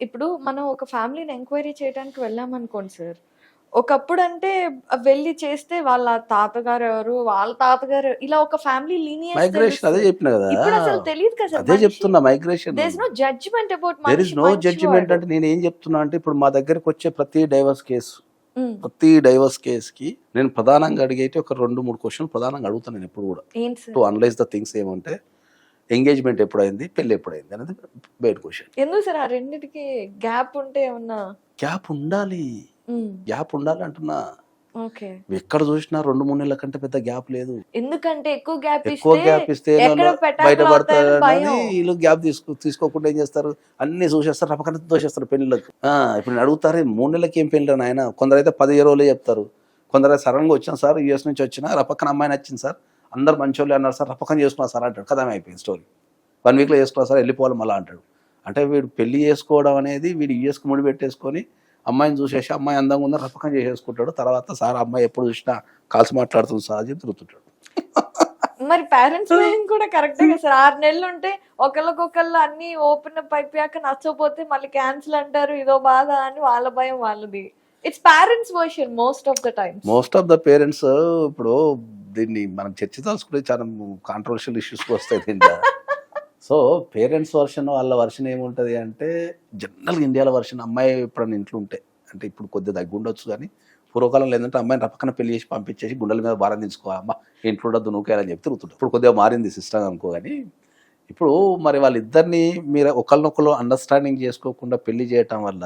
ఇప్పుడు మనం ఒక ఫ్యామిలీని ఎంక్వైరీ చేయడానికి వెళ్ళాం అనుకోండి సార్. ఒకప్పుడు అంటే వెళ్ళి చేస్తే వాళ్ళ తాతగారు ఎవరు వాళ్ళ తాతగారు ఇలా ఒక ఫ్యామిలీ మైగ్రేషన్ అదే చెప్పిన కదా. ఇప్పుడు అసలు తెలియదు కదా అదే చెప్తున్నా migration there is no judgement about there is no judgement అంటే నేను ఏం చెప్తున్నా అంటే ఇప్పుడు మా దగ్గరకు వచ్చే ప్రతి డైవర్స్ కేసు ప్రతి డైవర్స్ కేసుకి నేను ప్రధానంగా అడిగైతే ఒక రెండు మూడు క్వశ్చన్లు ప్రధానంగా అడుగుతాను నేను ఎప్పుడు కూడా. టు అనలైజ్ ద థింగ్స్ ఏమంటే ఎంగేజ్మెంట్ ఎప్పుడైంది పెళ్ళి ఎప్పుడైంది అనేది బయట క్వశ్చన్ ఎందుకు సార్ ఆ రెండిటికి గ్యాప్ ఉంటే ఏమన్నా? గ్యాప్ ఉండాలి. గ్యాప్ ఉండాలి అంటున్నా. ఎక్కడ చూసినా రెండు మూడు నెలల కంటే పెద్ద గ్యాప్ లేదు. ఎందుకంటే ఎక్కువ గ్యాప్ ఎక్కువ ఇస్తే గ్యాప్ ఇస్తే ఎక్కడ పెటాకులు బయటపడతారు అవుతాయని భయం. వీళ్ళు గ్యాప్ తీసుకో తీసుకోకుండా ఏం చేస్తారు? అన్ని చూసేస్తారు రపకన దోషేస్తారు ఆ, ఇప్పుడు అడుగుతారు మూడు నెలలకి ఏం పెళ్ళి ఆయన కొందరు అయితే పది రోజులే చెప్తారు. కొందరు అయితే సడన్గా వచ్చిన సార్ యూఎస్ నుంచి వచ్చిన రపక్కన అమ్మాయి నచ్చింది సార్. అందరు మంచోళ్ళు అన్నారు సార్ రపక్కన చేసుకున్నారు సార్ అంటాడు. కదా అయిపోయింది స్టోరీ వన్ వీక్లో చేసుకున్నారు సార్ వెళ్ళిపోవాలి మళ్ళీ అంటాడు. అంటే వీడు పెళ్ళి చేసుకోవడం అనేది వీడు యూఎస్కి ముడి పెట్టేసుకొని అమ్మాయిని చూసేసి అమ్మాయి అందంగా ఉందని రపకం చేసేసుకుంటాడు. తర్వాత సార్ అమ్మాయి ఎప్పుడు చూసినా కాల్సి మాట్లాడుతుంది సార్ అని తిరుగుతుంటాడు. మరి పేరెంట్స్ కూడా కరెక్టే కదా సార్. ఆరు నెలలు ఉంటే ఒకళ్ళకొకళ్ళు అన్ని ఓపెన్ అప్ అయిపోయాక నచ్చకపోతే మళ్ళీ క్యాన్సిల్ అంటారు ఇదో బాధ అని వాళ్ళ భయం వాళ్ళది. It's parents version most of the times most of the parents ఇప్పుడు దీన్ని మనం చర్చించాల్సుకుంటే చాలా కాంట్రవర్షియల్ ఇష్యూస్కి వస్తాయి దీంట్లో. సో పేరెంట్స్ వర్షన్ వాళ్ళ వర్షన్ ఏముంటుంది అంటే జనరల్గా ఇండియాలో వర్షన్ అమ్మాయి ఎప్పుడన్నా ఇంట్లో ఉంటే అంటే ఇప్పుడు కొద్దిగా దగ్గు ఉండొచ్చు కానీ పూర్వకాలంలో ఏంటంటే అమ్మాయిని రపక్కన పెళ్ళి చేసి పంపించేసి గుండెల మీద భారం తీసుకో అమ్మ ఇంట్లో ఉండదు నూకేయాలని చెప్పి తిరుగుతుంటారు. ఇప్పుడు కొద్దిగా మారింది సిస్టమ్ అనుకో కానీ ఇప్పుడు మరి వాళ్ళిద్దరిని మీరు ఒకరినొకరు అండర్స్టాండింగ్ చేసుకోకుండా పెళ్ళి చేయటం వల్ల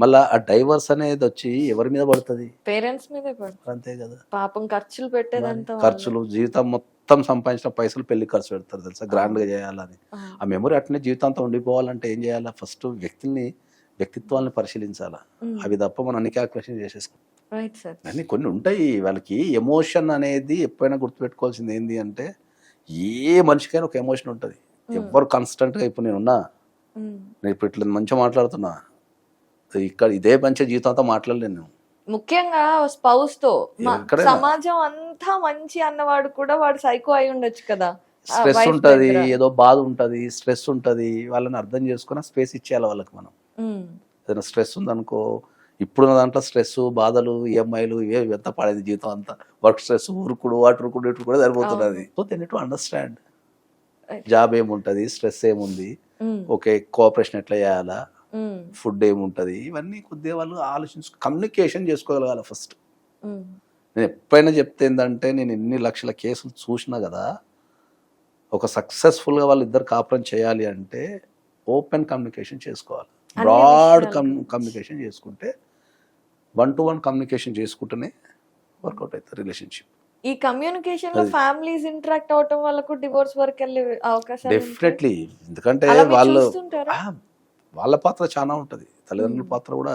మళ్ళీ ఆ డైవర్స్ అనేది వచ్చి ఎవరి మీద పడుతుంది? పేరెంట్స్ మీదే అంతే కదా. పాపం ఖర్చులు పెట్టేదంతా. ఖర్చులు జీవితం మొత్తం సంపాదించిన పైసలు పెళ్ళి ఖర్చు పెడతారు తెలుసా? గ్రాండ్గా చేయాలని. ఆ. మెమరీ అట్లనే జీవితాంతం ఉండిపోవాలంటే ఏం చేయాలా? ఫస్ట్ వ్యక్తిని వ్యక్తిత్వాన్ని పరిశీలించాలా. అవి తప్ప మనం అన్ని క్యాల్కులేషన్ సార్. అన్ని కొన్ని ఉంటాయి. వాళ్ళకి ఎమోషన్ అనేది ఎప్పుడైనా గుర్తుపెట్టుకోవాల్సింది ఏంటి అంటే ఏ మనిషికైనా ఒక ఎమోషన్ ఉంటుంది. ఎవ్వరు కాన్స్టెంట్గా ఇప్పుడు నేను ఉన్నా నేను ఇప్పుడు ఇట్లా మంచిగా మాట్లాడుతున్నా ఇక్కడ ఇదే మంచి జీవితంతో మాట్లాడలేను నేను. ముఖ్యంగా స్పౌస్తో. సమాజం అంతా మంచి అన్నవాడు కూడా వాడు సైకో అయి ఉండొచ్చు కదా. స్ట్రెస్ ఉంటది. ఏదో బాధ ఉంటది స్ట్రెస్ ఉంటది వాళ్ళని అర్థం చేసుకుని స్పేస్ ఇచ్చేయాలి వాళ్ళకి మనం. ఏదైనా స్ట్రెస్ ఉందనుకో ఇప్పుడున్న దాంట్లో స్ట్రెస్ బాధలు ఈఎంఐలు ఇవే ఎంత పడేది జీవితం అంతా. వర్క్ స్ట్రెస్ ఉరుకుడు అటు ఉరుకుడు ఇటు కూడా సరిపోతున్నది so then to understand. Job ఏముంటది స్ట్రెస్ ఏముంది ఓకే కోఆపరేషన్ ఎట్లా చేయాలా ఫుడ్ ఏముంటది? ఇవన్నీ కొద్దిగా వాళ్ళు ఆలోచించు కమ్యూనికేషన్ చేసుకోగలగాలి ఫస్ట్ ఉమ్, నేను ఎప్పుడైనా చెప్తే ఏంటంటే నేను ఎన్ని లక్షల కేసులు చూసినా కదా ఒక సక్సెస్ఫుల్గా వాళ్ళు ఇద్దరు కాపురం చేయాలి అంటే ఓపెన్ కమ్యూనికేషన్ చేసుకోవాలి. బ్రాడ్. కమ్యూనికేషన్ చేసుకుంటే వన్ టు వన్ కమ్యూనికేషన్ చేసుకుంటేనే వర్కౌట్ అవుతుంది రిలేషన్షిప్ ఈ కమ్యూనికేషన్లో. ఫ్యామిలీస్ ఇంటరాక్ట్ అవటం వల్ల డివోర్స్ వరకు వెళ్ళే అవకాశాలు ఉంటాయి. డెఫినెట్లీ ఎందుకంటే వాళ్ళు వాళ్ళ పాత్ర చాలా ఉంటుంది. తల్లిదండ్రుల పాత్ర కూడా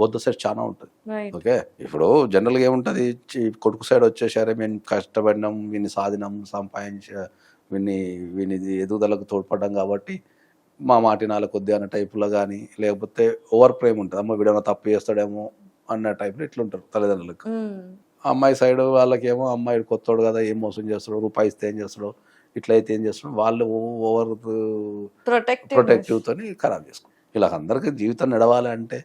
బొద్దు సైడ్ చాలా ఉంటుంది. ఓకే? ఇప్పుడు జనరల్గా ఏముంటుంది? కొడుకు సైడ్ వచ్చేసరి మేము కష్టపడినాం వీని సాధినాం సంపాదించ వీని వీని ఎదుగుదలకు తోడ్పడ్డాం కాబట్టి మా మాటినాల కొద్ది అన్న టైపులో కానీ లేకపోతే ఓవర్ ప్రేమ్ ఉంటుంది. అమ్మ వీడేమో తప్పు చేస్తాడేమో అన్న టైప్లో ఇట్లుంటారు తల్లిదండ్రులకు. అమ్మాయి సైడ్ వాళ్ళకేమో అమ్మాయి కొత్తోడు కదా ఏం మోసం చేస్తాడు రూపాయి ఇస్తే ఏం చేస్తాడు ఇట్లా అయితే ఏం చేస్తాడు వాళ్ళు ఓవర్. ప్రొటెక్టివ్తోని ఖరాబ్ చేసుకో ఇలా అందరికీ జీవితం నడవాలి అంటే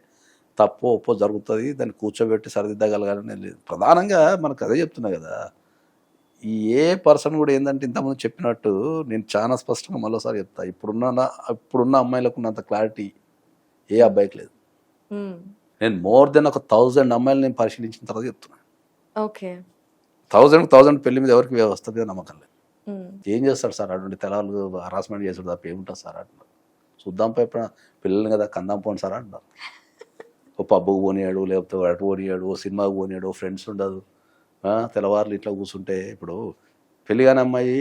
తప్పు ఒప్పో జరుగుతుంది దాన్ని కూర్చోబెట్టి సరిదిద్దగలగాలని లేదు. ప్రధానంగా మనకు అదే చెప్తున్నా కదా ఈ ఏ పర్సన్ కూడా ఏంటంటే ఇంతకుముందు చెప్పినట్టు నేను చాలా స్పష్టంగా మరోసారి చెప్తా ఇప్పుడున్న ఇప్పుడున్న అమ్మాయిలకు ఉన్నంత క్లారిటీ ఏ అబ్బాయికి లేదు. నేను మోర్ దెన్ ఒక థౌజండ్ అమ్మాయిలు నేను పరిశీలించిన తర్వాత చెప్తున్నా. ఓకే. థౌజండ్ థౌజండ్ పెళ్ళి మీద ఎవరికి వస్తుంది నమ్మకం లేదు. ఏం చేస్తాడు సార్? అటువంటి తెలాలు హరాస్మెంట్ చేసాడు తప్ప ఏముంటుంది సార్? అంటున్నారు చూద్దాం పై ఎప్పుడైనా పిల్లల్ని కదా కందాం పోండి సార్ అంటున్నారు ఓ పబ్బుకు పోనీయాడు లేకపోతే అటు పోనీయాడు ఓ సినిమాకు పోనీయాడు ఓ ఫ్రెండ్స్ ఉండదు. తెల్లవారులు ఇట్లా కూర్చుంటే ఇప్పుడు పెళ్ళి కాని అమ్మాయి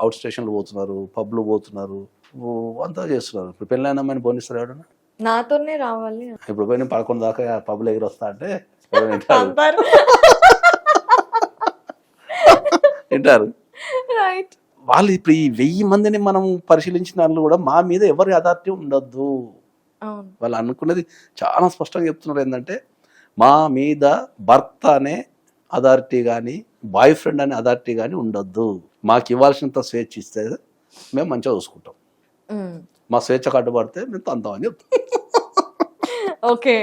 అవుట్ స్టేషన్లు పోతున్నారు పబ్లు పోతున్నారు అంతా చేస్తున్నారు. ఇప్పుడు పెళ్ళైన అమ్మాయిని పోనిస్తారు ఎవడన్నా? నాతోనే రావాలి. ఇప్పుడు పోయి నేను పదకొండు దాకా పబ్లో ఎగిరి వస్తా అంటే అంటారు. వింటారు? రైట్ వాళ్ళు ఇప్పుడు ఈ వెయ్యి మందిని మనం పరిశీలించిన వాళ్ళు కూడా మా మీద ఎవరి అథారిటీ ఉండొద్దు. వాళ్ళు అనుకున్నది చాలా స్పష్టంగా చెప్తున్నారు ఏంటంటే మా మీద భర్త అనే అథారిటీ కానీ బాయ్ ఫ్రెండ్ అనే అథారిటీ కానీ ఉండొద్దు. మాకు ఇవ్వాల్సినంత స్వేచ్ఛ ఇస్తే మేము మంచిగా చూసుకుంటాం. మా స్వేచ్ఛ కట్టుబడితే మేము తంతామని చెప్తాం. ఓకే.